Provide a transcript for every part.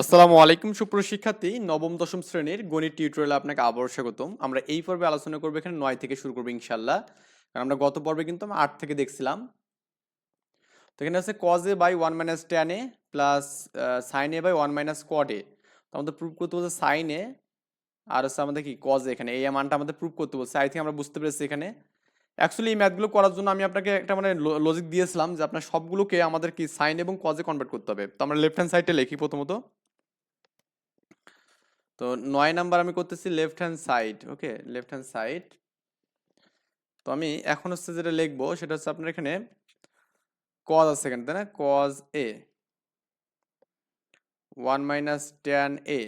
আসসালামু আলাইকুম সুপ্রশিক্ষার্থী নবম, দশম শ্রেণির গণিত টিউটোরিয়ালে আপনাকে আবারও স্বাগতম। আমরা এই পর্বে আলোচনা করব এখানে নয় থেকে শুরু করব ইনশাল্লাহ কারণ আমরা গত পর্বে কিন্তু আমরা আট থেকে দেখছিলাম। তো এখানে আছে cos by one minus tan A plus sine A by one minus cot A তো আমাদের প্রুভ করতে বলছে সাইন এ আর হচ্ছে আমাদের কি কজ এখানে। এই মানটা আমাদের প্রুভ করতে বলছে। আই থিঙ্ক আমরা বুঝতে পেরেছি এখানে। অ্যাকচুয়ালি এই ম্যাথগুলো করার জন্য আমি আপনাকে একটা মানে লজিক দিয়েছিলাম যে আপনার সবগুলোকে আমাদের কি সাইন এবং কজে কনভার্ট করতে হবে। তো আমরা লেফট হ্যান্ড সাইডে লিখি প্রথমত। তো নয় নাম্বার আমি করতেছি left hand side okay left hand side তো আমি এখন হচ্ছে যেটা লিখব, সেটা হচ্ছে আপনার এখানে কজ আছে এখানে, তাই না? Cos A one minus tan A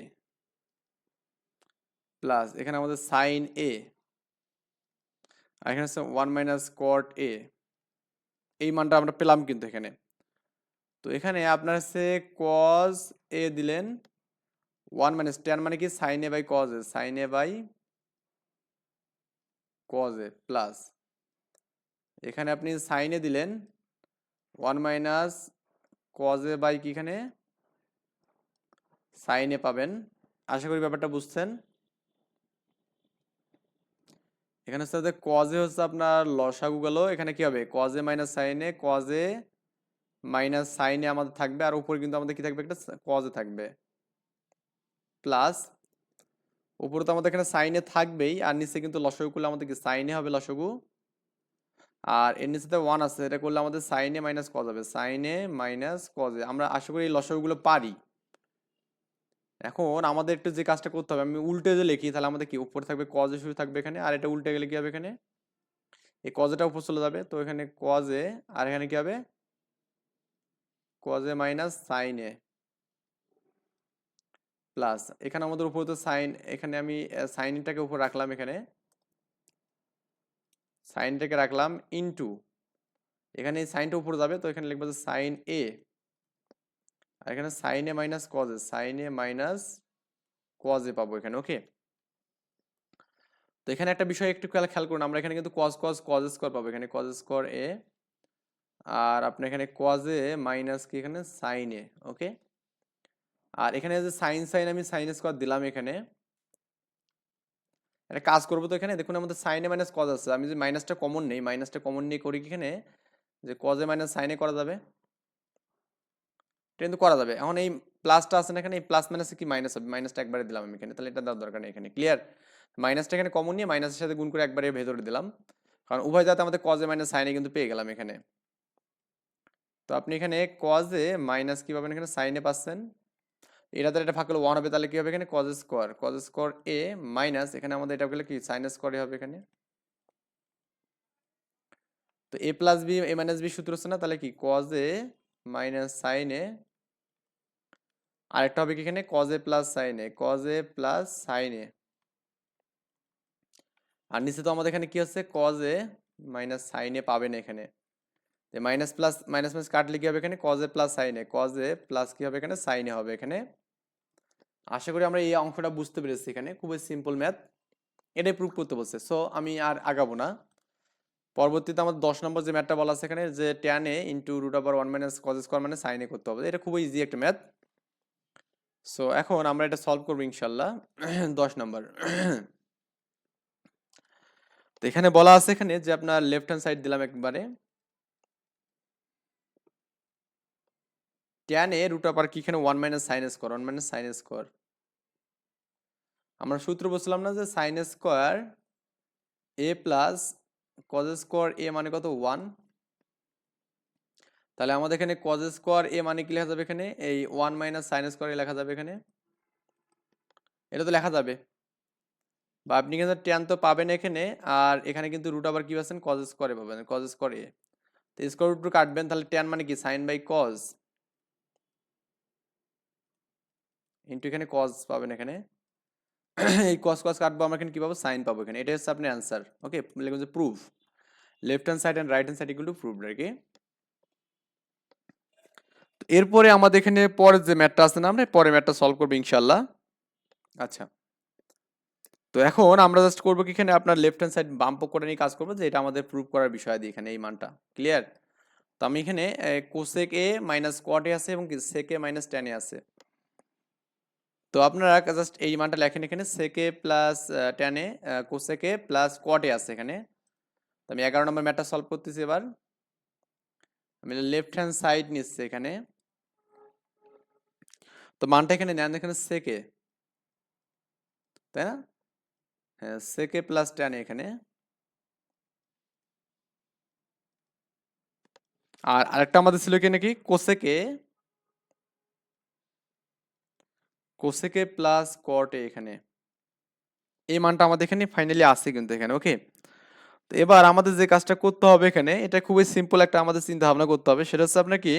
plus এখানে আমাদের সাইন এ আর এখানে হচ্ছে ওয়ান মাইনাস কট এ এই মানটা আমরা পেলাম কিন্তু এখানে। তো এখানে আপনার হচ্ছে কজ এ দিলেন ওয়ান মাইনাস টেন মানে কি? Sine A by cos A sine A by cos A plus এখানে আপনি সাইনে দিলেন one minus cos A by কি এখানে? সাইনে পাবেন। আশা করি ব্যাপারটা বুঝছেন। এখানে হচ্ছে কজে হচ্ছে আপনার লসাগু গেল। এখানে কি হবে? কজে মাইনাস সাইনে কজে মাইনাস সাইনে আমাদের থাকবে। আর উপরে কিন্তু আমাদের কি থাকবে? একটা কজে থাকবে। প্লাস উপরে তো আমাদের এখানে সাইনে থাকবেই, আর নিচে কিন্তু লসগু করলে আমাদের কি সাইনে হবে লসগু? আর এর নিচে তো ওয়ান আছে, এটা করলে আমাদের সাইনে মাইনাস কজ হবে। সাইনে মাইনাস কজে আমরা আশা করি এই লসগুলো পারি। এখন আমাদের একটু যে কাজটা করতে হবে, আমি উল্টে যে লিখি, তাহলে আমাদের কি, উপরে থাকবে কজে শুরু থাকবে এখানে, আর এটা উল্টে গেলে কি হবে এখানে? এই কজেটা উপর চলে যাবে, তো এখানে কজে আর এখানে কি হবে? কজে মাইনাস সাইনে প্লাস এখানে আমাদের উপরে তো সাইন এখানে আমি সাইনটাকে উপর রাখলাম এখানে। সাইনটাকে রাখলাম ইনটু এখানে সাইনটা উপরে যাবে, তো এখানে লিখব যে সাইন এ আর এখানে sine A minus cos sine A minus cos A পাবো এখানে ওকে তো এখানে একটা বিষয় একটু খেয়াল করুন, আমরা এখানে কিন্তু কজ কজ কজ স্কোয়ার পাবো, এখানে কজ স্কোয়ার এ আর আপনি এখানে কজ মাইনাস কি এখানে? সাইন এ ওকে আর এখানে যে সাইন সাইন আমি সাইন স্কোয়ার দিলাম এখানে। একটা কাজ করব তো এখানে। দেখুন, আমাদের সাইনে মাইনাস কজ আছে। আমি যে মাইনাসটা কমন নেই মাইনাসটা কমন নিয়ে করি এখানে? যে কজে মাইনাস সাইনে করা যাবে। এটা কিন্তু করা যাবে। এখন এই প্লাসটা আছে না এখানে, এই প্লাস মাইনাসে কি মাইনাস হবে? মাইনাসটা একবারে দিলাম আমি এখানে। তাহলে এটা দেওয়ার দরকার নেই এখানে। ক্লিয়ার মাইনাসটা এখানে কমন নিয়ে মাইনাসের সাথে গুণ করে একবারে ভেতরে দিলাম। কারণ উভয় যাতে আমাদের কজে মাইনাস সাইনে কিন্তু পেয়ে গেলাম এখানে। তো আপনি এখানে কজে মাইনাস কি পাবেন এখানে? সাইনে পাচ্ছেন। এটা তাহলে এটা ভাগ করলে ওয়ান হবে, তাহলে কি হবে এখানে? Cos square cos square A minus এখানে আমাদের এটা গেলে কি? সাইন স্কোয়ারই হবে এখানে। তো A plus B A minus B সূত্র হচ্ছে না, তাহলে কি? Cos A minus sine A আরেকটা হবে কি এখানে? Cos A plus sine A cos A plus sine A আর নিচে তো আমাদের এখানে কি হচ্ছে? Cos A minus sine A পাবেন এখানে। মাইনাস প্লাস মাইনাস মাইনাস কাটলে কি হবে এখানে? Cos A plus sine A cos A plus কি হবে এখানে? সাইন এ হবে এখানে। আশা করি আমরা এই অংশটা বুঝতে পেরেছি এখানে। খুবই সিম্পল ম্যাথ এটাই প্রুভ করতে বলছে। সো আমি আর আগাবো না। পরবর্তীতে আমার দশ নম্বর যে ম্যাথটা বলা আছে এখানে, যে tan A into root over one minus cos square মানে সাইন এ করতে হবে। এটা খুবই ইজি একটা ম্যাথ সো এখন আমরা এটা সলভ করব ইনশাল্লাহ। দশ নম্বর। তো এখানে বলা আছে এখানে যে আপনার লেফট হ্যান্ড সাইড দিলাম একবারে। ট্যান এ রুট ওভার কি এখানে one minus sine square one minus sine square আমরা সূত্র বলছিলাম না যে sine square A plus cos square A মানে কত? ওয়ান তাহলে আমাদের এখানে কজ স্কোয়ার এ মানে কি লেখা যাবে এখানে? এই ওয়ান মাইনাস সাইন স্কোয়ার লেখা যাবে এখানে। এটা তো লেখা যাবে। বা আপনি কিন্তু ট্যান তো পাবেন এখানে, আর এখানে কিন্তু রুট আবার কি পাচ্ছেন? কজ স্কোয়ারে পাবেন কজ স্কোয়ার এ তো স্কোয়ার রুট কাটবেন, তাহলে ট্যান মানে কি? সাইন বাই কজ ইন্টু এখানে কজ পাবেন এখানে। এই কজ কজ কাটবো আমরা এখানে কি পাবো? সাইন পাবো এখানে। এটা হচ্ছে আপনার অ্যান্সার ওকে লিখুন যে proof left hand side and right hand side equal proof আর কি এরপরে আমাদের এখানে পরের যে ম্যাটটা আছে না, আমরা পরে ম্যাটটা সলভ করব ইনশাল্লাহ আচ্ছা। তো এখন আমরা জাস্ট করব কি এখানে আপনার লেফট হ্যান্ড সাইড বাম্প করে নিয়ে কাজ করব, যে এটা আমাদের প্রুফ করার বিষয় দিয়ে এখানে এই মানটা। ক্লিয়ার তো আমি এখানে কোসেক এ মাইনাস কোয়াট আছে এবং সেক এ মাইনাস টেন আছে। তো আপনারা জাস্ট এই মানটা লেখেন এখানে সেকে প্লাস টেনে কোসেকে প্লাস কটে আছে এখানে। তো আমি এগারো নম্বর ম্যাটটা সলভ করতেছি এবার। আমি লেফট হ্যান্ড সাইড নিচ্ছি এখানে। তো মানটা এখানে নেন, এখানে সেকে তাই না? হ্যাঁ সেকে প্লাস টেনে এখানে। আর আরেকটা আমাদের ছিল কি নাকি? কোসেকে কোসেকে প্লাস কটে এখানে। এই মানটা আমাদের এখানে ফাইনালি আসে কিন্তু এখানে ওকে তো এবার আমাদের যে কাজটা করতে হবে এখানে, এটা খুবই সিম্পল একটা আমাদের চিন্তা ভাবনা করতে হবে। সেটা হচ্ছে আপনার কি?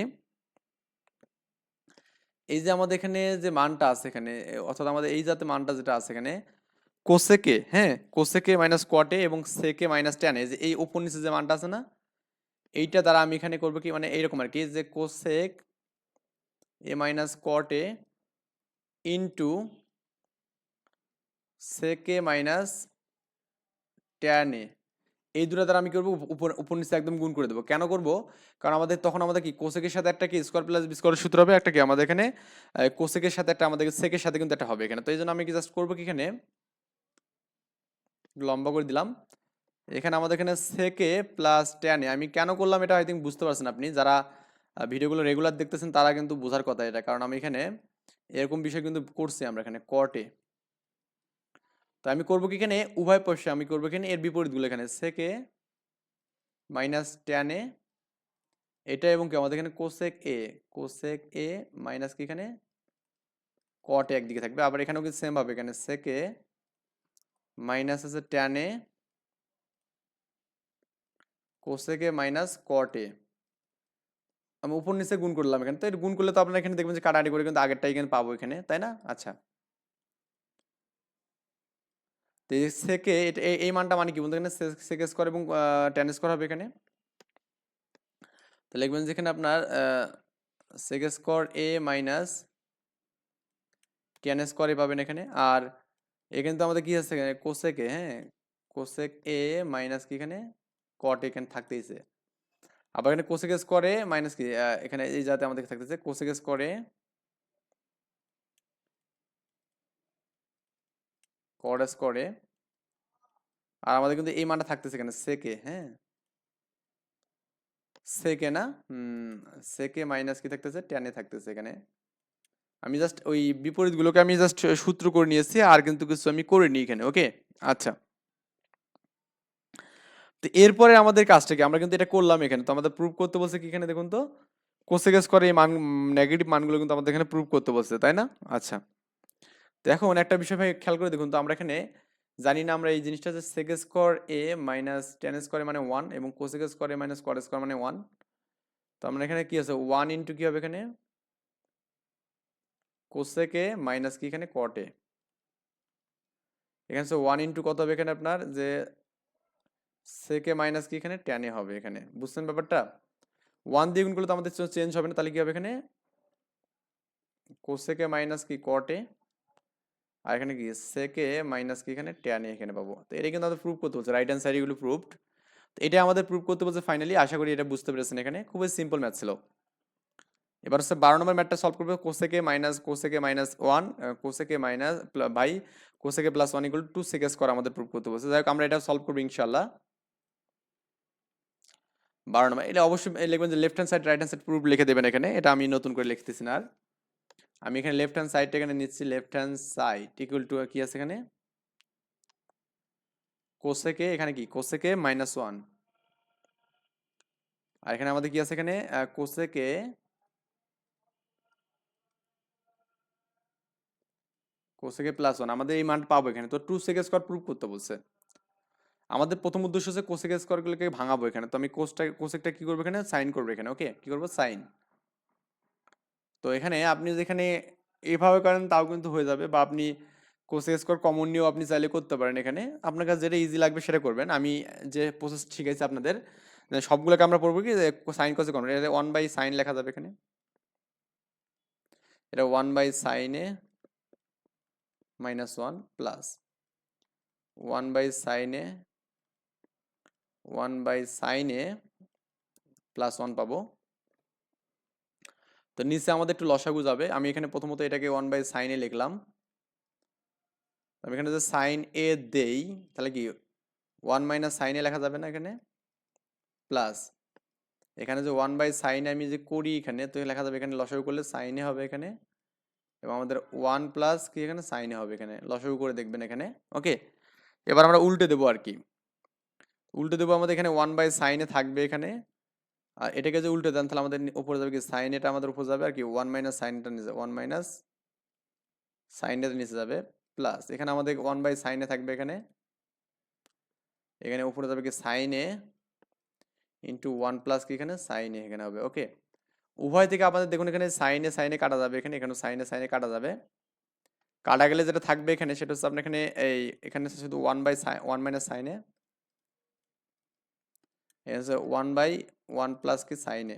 এই যে আমাদের এখানে যে মানটা আছে এখানে অর্থাৎ আমাদের এই যাতে মানটা যেটা আছে এখানে কোসেকে হ্যাঁ? কোসেকে মাইনাস কটে এবং সেকে মাইনাস টেনে যে এই উপর নিচে যে মানটা আছে না, এইটা দ্বারা আমি এখানে করব কি? মানে এইরকম আর কি যে কোসেক এ মাইনাস কটে ইন্টু সেকে মাইনাস ট্যান এ এই দুটো দ্বারা আমি করব? উপর একদম গুণ করে দেবো। কেন করব? কারণ আমাদের তখন আমাদের কি কোসেকের সাথে একটা কি স্কোয়ার প্লাস বি স্কোয়ারের সূত্র হবে, একটা কি? আমাদের এখানে কোসেকের সাথে একটা, আমাদের সেকের সাথে কিন্তু একটা হবে এখানে। তো এই জন্য আমি কি জাস্ট করব কি এখানে? লম্বা করে দিলাম। এখানে আমাদের এখানে সেকে প্লাস ট্যানে আমি কেন করলাম এটা আই থিঙ্ক বুঝতে পারছেন আপনি। যারা ভিডিওগুলো রেগুলার দেখতেছেন তারা কিন্তু বোঝার কথা এটা। কারণ আমি এখানে এরকম বিষয় কিন্তু করছি আমরা এখানে কটে তো আমি করব কি এখানে? উভয় পক্ষে আমি করব এখানে, এর বিপরীতগুলো এখানে। সেকে মাইনাস ট্যানে এটা এবং কি আমাদের এখানে cosec A. Cosec A minus কি এখানে? কটে একদিকে থাকবে। আবার এখানেও কিন্তু সেম হবে। এখানে সেকে মাইনাস আছে ট্যানে কোসেকে মাইনাস কটে আমি উপর নিচে গুণ করলাম এখানে। তো এটা গুণ করলে তো আপনারা এখানে দেখবেন যে কাটাকাটি করে কিন্তু আগেরটা এখানে পাবো এখানে, তাই না? আচ্ছা। তো সেকে এই মানটা মানে কি বলতে এখানে? সেকে স্কোয়ার এবং টেন স্কোয়ার হবে এখানে। তো লিখবেন যেখানে আপনার সেকে স্কোয়ার এ মাইনাস টেন স্কোয়ারে পাবেন এখানে। আর এখানে তো আমাদের কি আছে? এখানে কোসেকে হ্যাঁ? কোসেক এ মাইনাস কি এখানে? কট এখানে থাকতেইছে আবার এখানে কোসেক স্কোয়ারে মাইনাস কি? এখানে এই যাতে আমাদের থাকতেছে? কোসেক স্কোয়ারে কড স্কোয়ারে আর আমাদের কিন্তু এই মানটা থাকতেছে এখানে সেকে হ্যাঁ? সেকে না? হুম সেকে মাইনাস কি থাকতেছে? টেনে থাকতেছে এখানে। আমি জাস্ট ওই বিপরীতগুলোকে আমি জাস্ট সূত্র করে নিয়েছি, আর কিন্তু কিছু আমি করিনি এখানে ওকে আচ্ছা। তো এরপরে আমাদের কাজটা কি? আমরা কিন্তু এটা করলাম এখানে। তো আমাদের প্রুভ করতে বলছে কি এখানে দেখুন তো? কোসেকেস করে এই মান নেগেটিভ মানগুলো কিন্তু আমাদের এখানে প্রুভ করতে বলছে, তাই না? আচ্ছা। তো এখন একটা বিষয় ভাই খেয়াল করে দেখুন তো, আমরা এখানে জানি না আমরা এই জিনিসটা যে sec square A minus tan square মানে ওয়ান এবং cosec square minus cot square মানে ওয়ান তো আমরা এখানে কি আছে? ওয়ান ইন্টু কি হবে এখানে? কোসেকে মাইনাস কি এখানে? কটে এখানে ওয়ান ইন্টু কত হবে এখানে আপনার? যে সেকে মাইনাস কি এখানে? টেনে হবে এখানে। বুঝছেন ব্যাপারটা? ওয়ান দিয়ে গুণ করলে তো আমাদের চেঞ্জ হবে না, তাহলে কি হবে এখানে? কোসেকে মাইনাস কি? কটে আর এখানে কি? সেকে মাইনাস কি? এখানে টেনে এখানে পাবো। তো এটা কিন্তু আমাদের প্রুভ করতে বলছে রাইট হ্যান্ড সাইড এগুলো প্রুভড তো এটা আমাদের প্রুভ করতে বলছে ফাইনালি আশা করি এটা বুঝতে পেরেছেন এখানে। খুবই সিম্পল ম্যাথ ছিল। এবার হচ্ছে বারো নম্বর ম্যাথটা সলভ করবে কোসেকে মাইনাস কোসেকে মাইনাস ওয়ান কোসেকে মাইনাস বাই কোসেকে প্লাস ওয়ান ইকুয়াল টু সেকে স্কোয়ার আমাদের প্রুভ করতে বলছে। যাই হোক, আমরা এটা সলভ করব ইনশাল্লাহ বারো নম্বর, এটা অবশ্যই লিখবেন যে left hand side right hand side proof লিখে দেবেন এখানে। এটা আমি নতুন করে লিখতেছি না আর। আমি এখানে লেফট হ্যান্ড সাইডটা এখানে নিচ্ছি left hand side equal to কি আছে এখানে? কোসেকে এখানে কি? কোসেকে মাইনাস ওয়ান আর এখানে আমাদের কি আছে এখানে? কোসেকে কোসেকে প্লাস ওয়ান আমাদের এই মান পাবো এখানে। তো টু সেকে স্কোয়ার প্রুফ করতে বলছে। আমাদের প্রথম উদ্দেশ্য হচ্ছে কোসেক স্কোয়ারগুলোকে ভাঙাবো এখানে। তো আমি কোসটা কোসেকটা কি করব এখানে? সাইন করব এখানে ওকে কি করব? সাইন তো এখানে আপনি যেখানে এভাবে করেন তাও কিন্তু হয়ে যাবে বা আপনি কোসেক স্কোয়ার কমন নিয়েও আপনি চাইলে করতে পারেন এখানে। আপনার কাছে যেটা ইজি লাগবে সেটা করবেন। আমি যে প্রসেস ঠিক আছে আপনাদের সবগুলোকে আমরা পড়ব কি? সাইন কোসেক কমন এটা ওয়ান বাই সাইন লেখা যাবে এখানে। এটা ওয়ান বাই সাইনে minus one plus one by সাইনে ওয়ান বাই সাইনে প্লাস ওয়ান পাবো। তো নিচে আমাদের একটু লসাগু যাবে। আমি এখানে প্রথমত এটাকে ওয়ান বাই সাইনে লিখলাম। আমি এখানে যদি সাইন এ দেই, তাহলে কি ওয়ান মাইনাস সাইন এ লেখা যাবে না এখানে? প্লাস এখানে যে ওয়ান বাই সাইন আমি যে করি এখানে, তো লেখা যাবে এখানে লসাগু করলে সাইনে হবে এখানে। এবং আমাদের ওয়ান প্লাস কি এখানে? সাইনে হবে এখানে। লসাগু করে দেখবেন এখানে। ওকে এবার আমরা উল্টে দেবো আর কি। উল্টে দেবো আমাদের এখানে ওয়ান বাই সাইনে থাকবে এখানে। আর এটাকে যে উল্টে দেন, তাহলে আমাদের উপরে যাবে কি? সাইন এটা আমাদের উপরে যাবে আর কি? ওয়ান মাইনাস সাইনটা নিচে ওয়ান মাইনাস সাইনটা নিচে যাবে। প্লাস এখানে আমাদের ওয়ান বাই সাইনে থাকবে এখানে। এখানে উপরে যাবে কি? সাইনে ইন্টু ওয়ান প্লাস কি এখানে? সাইনে এখানে হবে। ওকে উভয় থেকে আমাদের দেখুন এখানে সাইনে সাইনে কাটা যাবে এখানে এখানে সাইনে সাইনে কাটা যাবে। কাটা গেলে যেটা থাকবে এখানে, সেটা হচ্ছে আপনার এখানে এই এখানে শুধু one by sine one minus সাইনে ওয়ান বাই ওয়ান প্লাস কি সাইনে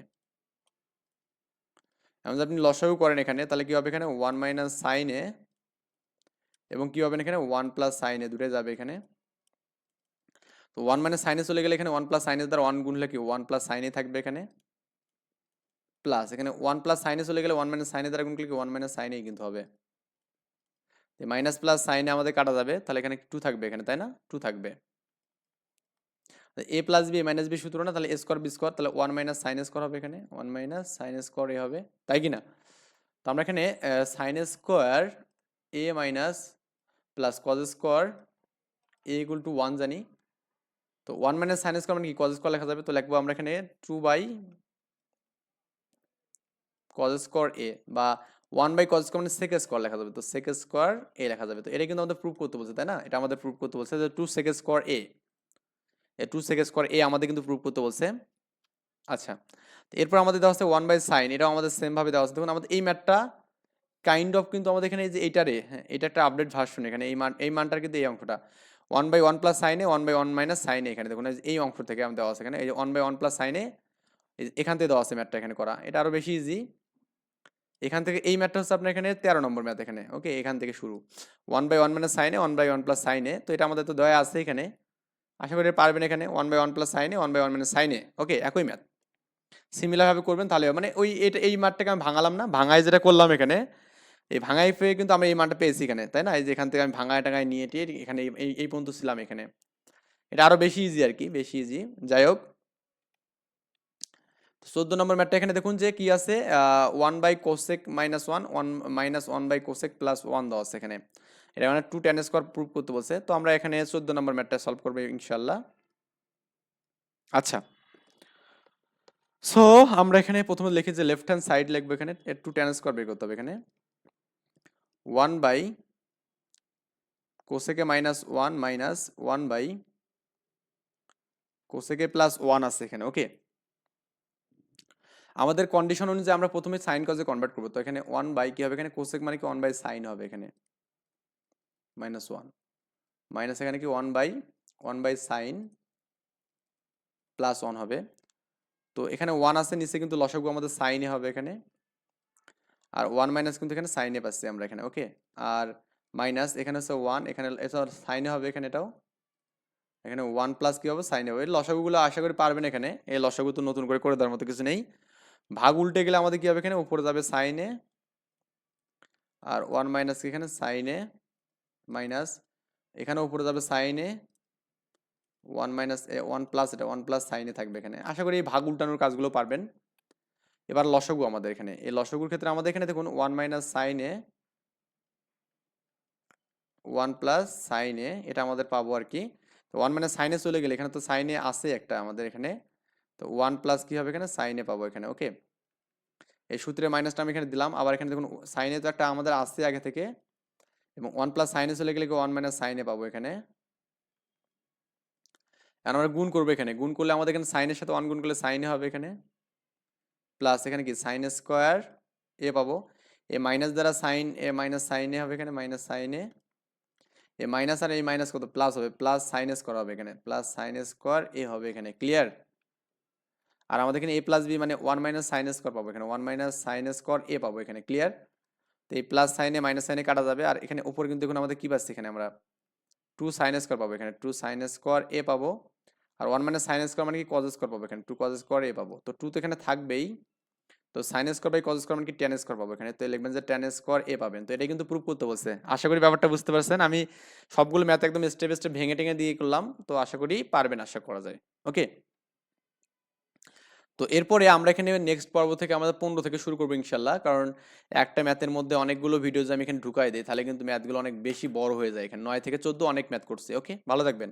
যদি আপনি লসাগু করেন এখানে, তাহলে কি হবে এখানে ওয়ান মাইনাস সাইনে এবং কি হবে এখানে ওয়ান প্লাস সাইনে দূরে যাবে এখানে। তো ওয়ান মাইনাস সাইনে চলে গেলে এখানে ওয়ান প্লাস সাইনের দ্বারা ওয়ান গুণ হলে কি ওয়ান প্লাস সাইনে থাকবে এখানে? প্লাস এখানে ওয়ান প্লাস সাইনে চলে গেলে ওয়ান মাইনাস সাইনের দ্বারা গুণ করলে কি ওয়ান মাইনাস সাইনেই কিন্তু হবে। মাইনাস প্লাস সাইনে আমাদের কাটা যাবে, তাহলে এখানে টু থাকবে এখানে, তাই না? টু থাকবে। A plus B minus B সূত্র না তাহলে এ স্কোয়ার বি স্কোয়ার তাহলে ওয়ান মাইনাস সাইন স্কোয়ার হবে এখানে one minus sine square A হবে তাই কি না তো আমরা এখানে sine square A minus plus cos square A equal to one জানি তো ওয়ান মাইনাস সাইন স্কোয়ার মানে কি কজ স্কোয়ার লেখা যাবে তো লিখব আমরা এখানে two by cos square A বা ওয়ান বাই কজ স্কোয়ার মানে সেক স্কোয়ার লেখা যাবে তো সেক স্কোয়ার এ লেখা যাবে তো এটা কিন্তু আমাদের প্রুভ করতে বলছে তাই না এটা আমাদের প্রুভ করতে বলছে যে two sec square A two sec square A আমাদের কিন্তু প্রুভ করতে বলছে। আচ্ছা এরপর আমাদের দেওয়া হচ্ছে ওয়ান বাই সাইন এটাও আমাদের সেম ভাবে দেওয়া আছে দেখুন, আমাদের এই ম্যাটটা কাইন্ড অফ কিন্তু আমাদের এখানে যে এইটারে হ্যাঁ এটা একটা আপডেট ভার্সন এখানে, এই মান, এই মানটার কিন্তু এই অঙ্কটা ওয়ান বাই ওয়ান প্লাস সাইনে ওয়ান বাই ওয়ান মাইনাস সাইনে এখানে, দেখুন, এই অংশ থেকে আমাদের দেওয়া আছে এখানে, এই যে ওয়ান বাই ওয়ান প্লাস সাইনে এখান থেকে দেওয়া আছে ম্যাথটা এখানে করা। এটা আরও বেশি ইজি এখান থেকে এই ম্যাথটা হচ্ছে আপনার এখানে তেরো নম্বর ম্যাথ এখানে ওকে এখান থেকে শুরু। ওয়ান বাই ওয়ান মাইনাস সাইনে ওয়ান বাই ওয়ান প্লাস সাইনে তো এটা আমাদের তো দয়া আছে এখানে। আশা করি পারবেন এখানে ওয়ান বাই ওয়ান প্লাস সাইনে ওয়ান বাই ওয়ান মাইনাস সাইনে ওকে একই ম্যাথ সিমিলারভাবে করবেন, তাহলে মানে ওই এটা, এই মাঠটাকে আমি ভাঙালাম না। ভাঙায় যেটা করলাম এখানে, এই ভাঙাই পেয়ে কিন্তু আমরা এই মাঠটা পেয়েছি এখানে, তাই না? এই যে এখান থেকে আমি ভাঙায় টাঙায় নিয়ে টিয়ে এখানে এই এই পর্যন্ত ছিলাম এখানে। এটা আরও বেশি ইজি আর কি, বেশি ইজি যাই হোক। চোদ্দ নম্বর ম্যাটটা এখানে দেখুন যে কি আছে one by cosec minus one one minus one by cosec plus one দেওয়া আছে এখানে। এটা মানে টু টেন স্কোয়ার প্রুভ করতে বলছে। তো আমরা এখানে চোদ্দ নম্বর ম্যাটটা সলভ করব ইনশাল্লাহ আচ্ছা। সো আমরা এখানে প্রথমে লিখি যে লেফট হ্যান্ড সাইড লিখব এখানে টু টেন স্কোয়ার বের করতে হবে এখানে। One by cosec minus one minus one by cosec plus one আছে এখানে ওকে আমাদের কন্ডিশন অনুযায়ী আমরা প্রথমে সাইন কজে কনভার্ট করব। তো এখানে ওয়ান বাই কি হবে? এখানে কোসেক মানে কি? ওয়ান বাই সাইন হবে এখানে। মাইনাস ওয়ান মাইনাস এখানে কি one by one by sine plus one হবে। তো এখানে ওয়ান আছে, নিচে কিন্তু লসাগু আমাদের সাইনে হবে এখানে। আর ওয়ান মাইনাস কিন্তু এখানে সাইনে পাচ্ছি আমরা এখানে ওকে আর মাইনাস এখানে হচ্ছে ওয়ান এখানে এটা সাইনে হবে এখানে এটাও। এখানে ওয়ান প্লাস কি হবে? সাইনে হবে। লসাগুগুলো আশা করি পারবেন এখানে। এই লসাগু তো নতুন করে করে দেওয়ার মতো কিছু নেই। ভাগ উল্টে গেলে আমাদের কি হবে এখানে? উপরে যাবে সাইনে আর ওয়ান মাইনাস এখানে? সাইনে মাইনাস এখানে উপরে যাবে সাইনে ওয়ান মাইনাস ওয়ান প্লাস এটা ওয়ান প্লাস সাইনে থাকবে এখানে। আশা করি এই ভাগ উল্টানোর কাজগুলো পারবেন। এবার লসগু আমাদের এখানে। এই লসগুর ক্ষেত্রে আমাদের এখানে দেখুন ওয়ান মাইনাস সাইনে ওয়ান প্লাস সাইনে এটা আমাদের পাবো আর কি। তো ওয়ান মাইনাস সাইনে চলে গেলে, এখানে তো সাইনে আছে একটা আমাদের এখানে। তো ওয়ান প্লাস কি হবে এখানে? সাইনে পাবো এখানে ওকে এই সূত্রে মাইনাসটা আমি এখানে দিলাম। আবার এখানে দেখুন সাইনে তো একটা আমাদের আসছে আগে থেকে। এবং ওয়ান প্লাস সাইনে চলে গেলে ওয়ান মাইনাস সাইনে পাবো এখানে? এখন আমরা গুণ করব এখানে। গুণ করলে আমাদের এখানে সাইনের সাথে ওয়ান গুণ করলে সাইনে হবে এখানে। প্লাস এখানে কি? সাইন স্কোয়ার এ পাবো। এ মাইনাস দ্বারা সাইন এ মাইনাস সাইনে হবে এখানে মাইনাস সাইনে এ। মাইনাস আর এই মাইনাস কত? প্লাস হবে। প্লাস সাইন স্কোয়ার হবে এখানে। প্লাস সাইন স্কোয়ার এ হবে এখানে। ক্লিয়ার আর আমাদের এখানে এ প্লাস বি মানে ওয়ান মাইনাস সাইন স্কোয়ার পাবো এখানে। One minus sine square A পাবো এখানে। ক্লিয়ার তো এই প্লাস সাইনে মাইনাস সাইনে কাটা যাবে। আর এখানে উপর কিন্তু দেখুন আমাদের কি পাচ্ছি এখানে আমরা? টু সাইন স্কোয়ার পাবো এখানে। টু সাইন স্কোয়ার এ পাবো। আর ওয়ান মাইনাস সাইন স্কোয়ার মানে কি? কজ স্কোয়ার পাবো এখানে। টু কজ স্কোয়ার এ পাবো। তো টু তো এখানে থাকবেই। তো sine square by cos square মানে কি? টেন স্কোয়ার পাবো এখানে। তো লিখবেন যে টেন স্কোয়ার এ পাবেন। তো এটা কিন্তু প্রুফ করতে বলছে। আশা করি ব্যাপারটা বুঝতে পারছেন। আমি সবগুলো ম্যাথ একদম স্টেপ স্টেপ ভেঙে টেঙে দিয়ে করলাম। তো আশা করি পারবেন আশা করা যায়। ওকে তো এরপরে আমরা এখানে নেক্সট পর্ব থেকে আমাদের পনেরো থেকে শুরু করব ইনশাল্লাহ। কারণ একটা ম্যাথের মধ্যে অনেকগুলো ভিডিওজ আমি এখানে ঢুকাই দিই, তাহলে কিন্তু ম্যাথগুলো অনেক বেশি বড় হয়ে যায় এখানে। নয় থেকে চোদ্দ অনেক ম্যাথ করছে ওকে ভালো থাকবেন।